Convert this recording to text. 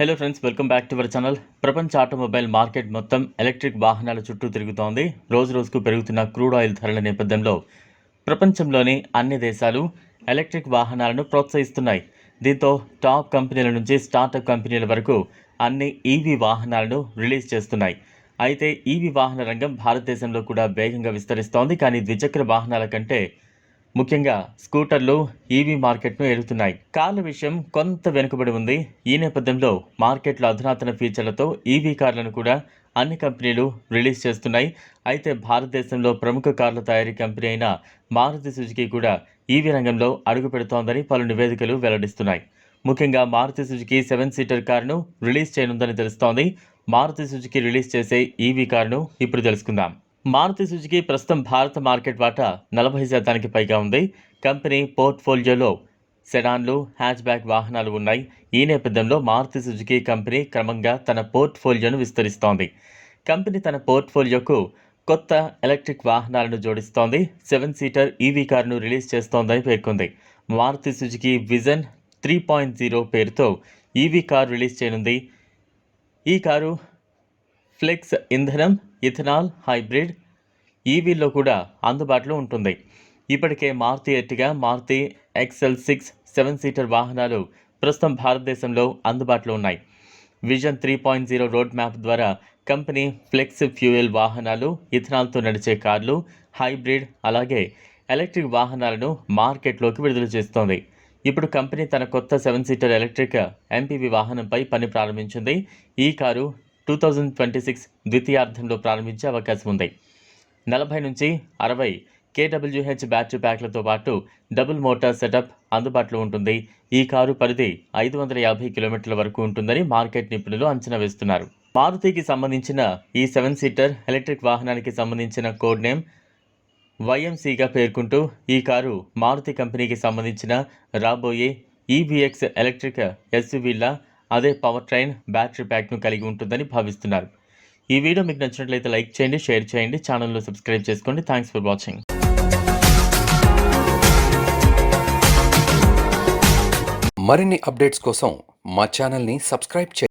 Hello friends welcome back to our channel ప్రపంచ automobile market మొత్తం electric వాహనాల చుట్టూ తిరుగుతోంది. రోజు రోజుకు పెరుగుతున్న క్రూడ్ ఆయిల్ ధరల నేపథ్యంలో ప్రపంచంలోని అన్ని దేశాలు ఎలక్ట్రిక్ వాహనాలను ప్రోత్సహిస్తున్నాయి. దీంతో టాప్ కంపెనీల నుంచి స్టార్టప్ కంపెనీల వరకు అన్ని ఈవీ వాహనాలను రిలీజ్ చేస్తున్నాయి. అయితే ఈవీ వాహన రంగం భారతదేశంలో కూడా వేగంగా విస్తరిస్తోంది. కానీ ద్విచక్ర వాహనాల కంటే ముఖ్యంగా స్కూటర్లు ఈవీ మార్కెట్ను ఎదుగుతున్నాయి. కార్ల విషయం కొంత వెనుకబడి ఉంది. ఈ నేపథ్యంలో మార్కెట్లో అధునాతన ఫీచర్లతో ఈవీ కార్లను కూడా అన్ని కంపెనీలు రిలీజ్ చేస్తున్నాయి. అయితే భారతదేశంలో ప్రముఖ కార్ల తయారీ కంపెనీ అయిన మారుతి సుజుకి కూడా ఈవీ రంగంలో అడుగు పెడుతోందని పలు నివేదికలు వెల్లడిస్తున్నాయి. ముఖ్యంగా మారుతి సుజుకి సెవెన్ సీటర్ కారును రిలీజ్ చేయనుందని తెలుస్తోంది. మారుతి సుజుకి రిలీజ్ చేసే ఈవీ కారును ఇప్పుడు తెలుసుకుందాం. మారుతి సుజుకి ప్రస్తుతం భారత మార్కెట్ వాటా నలభై శాతానికి పైగా ఉంది. కంపెనీ పోర్ట్ఫోలియోలో సెడాన్లు హ్యాచ్ బ్యాక్ వాహనాలు ఉన్నాయి. ఈ నేపథ్యంలో మారుతి సుజుకి కంపెనీ క్రమంగా తన పోర్ట్ఫోలియోను విస్తరిస్తోంది. కంపెనీ తన పోర్ట్ఫోలియోకు కొత్త ఎలక్ట్రిక్ వాహనాలను జోడిస్తోంది. సెవెన్ సీటర్ ఈవీ కారును రిలీజ్ చేస్తోందని పేర్కొంది. Maruti Suzuki vision three point zero పేరుతో ఈవీ కార్ రిలీజ్ చేయనుంది. ఈ కారు ఫ్లెక్స్ ఇంధనం ఇథనాల్ హైబ్రిడ్ ఈవీల్లో కూడా అందుబాటులో ఉంటుంది. ఇప్పటికే Maruti Ertiga Maruti XL six seven seater వాహనాలు ప్రస్తుతం భారతదేశంలో అందుబాటులో ఉన్నాయి. Vision three point zero road map ద్వారా కంపెనీ ఫ్లెక్స్ ఫ్యూయల్ వాహనాలు ఇథనాల్తో నడిచే కార్లు హైబ్రిడ్ అలాగే ఎలక్ట్రిక్ వాహనాలను మార్కెట్లోకి విడుదల చేస్తోంది. ఇప్పుడు కంపెనీ తన కొత్త సెవెన్ సీటర్ ఎలక్ట్రిక్ ఎంపీవీ వాహనంపై పని ప్రారంభించింది. ఈ car two thousand twenty six ద్వితీయార్థంలో ప్రారంభించే అవకాశం ఉంది. నలభై నుంచి అరవై కేడబ్ల్యూహెచ్ బ్యాటరీ ప్యాక్లతో పాటు డబుల్ మోటార్ సెటప్ అందుబాటులో ఉంటుంది. ఈ కారు పరిధి ఐదు వందల యాభై కిలోమీటర్ల వరకు ఉంటుందని మార్కెట్ నిపుణులు అంచనా వేస్తున్నారు. మారుతికి సంబంధించిన ఈ సెవెన్ సీటర్ ఎలక్ట్రిక్ వాహనానికి సంబంధించిన కోడ్ నేమ్ వైఎంసీగా పేర్కొంటూ ఈ కారు మారుతి కంపెనీకి సంబంధించిన రాబోయే ఈబీఎక్స్ ఎలక్ట్రిక్ ఎస్యూవీల అదే పవర్ ట్రైన్ బ్యాటరీ ప్యాక్ను కలిగి ఉంటుందని భావిస్తున్నారు. ఈ వీడియో మీకు నచ్చినట్లయితే లైక్ చేయండి షేర్ చేయండి ఛానల్లో సబ్స్క్రైబ్ చేసుకోండి. థ్యాంక్స్ ఫర్ వాచింగ్ మరిన్ని అప్డేట్స్ కోసం మా ఛానల్ని సబ్స్క్రైబ్ చేయండి.